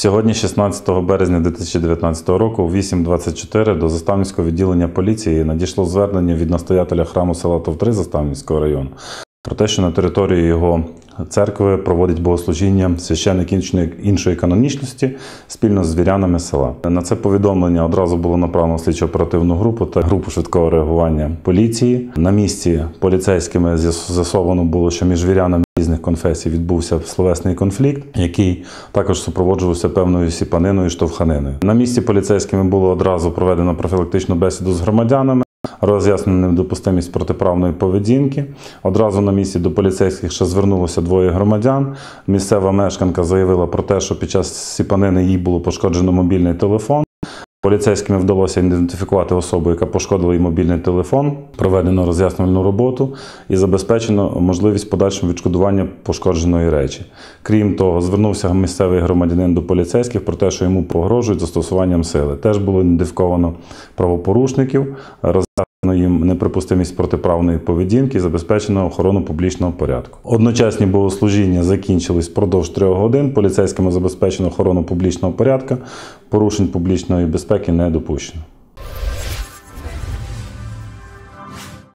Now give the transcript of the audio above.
Сьогодні, 16 березня 2019 року, о 8.24 до Заставницького відділення поліції надійшло звернення від настоятеля храму села Товтри Заставницького району про те, що на території його церкви проводять богослужіння священник іншої, іншої канонічності спільно з вірянами села. На це повідомлення одразу було направлено слідчо-оперативну групу та групу швидкого реагування поліції. На місці поліцейськими з'ясовано було, що між вірянами різних конфесій відбувся словесний конфлікт, який також супроводжувався певною сіпаниною і штовханиною. На місці поліцейськими було одразу проведено профілактичну бесіду з громадянами. Роз'яснена недопустимість протиправної поведінки. Одразу на місці до поліцейських ще звернулося двоє громадян. Місцева мешканка заявила про те, що під час сіпанини їй було пошкоджено мобільний телефон. Поліцейським вдалося ідентифікувати особу, яка пошкодила їй мобільний телефон, проведено роз'яснювальну роботу і забезпечено можливість подальшого відшкодування пошкодженої речі. Крім того, звернувся місцевий громадянин до поліцейських про те, що йому погрожують застосуванням сили. Теж було ідентифіковано правопорушників, їм неприпустимість протиправної поведінки забезпечено охорону публічного порядку. Одночасні богослужіння закінчились впродовж трьох годин. Поліцейськими забезпечено охорону публічного порядку, порушень публічної безпеки не допущено.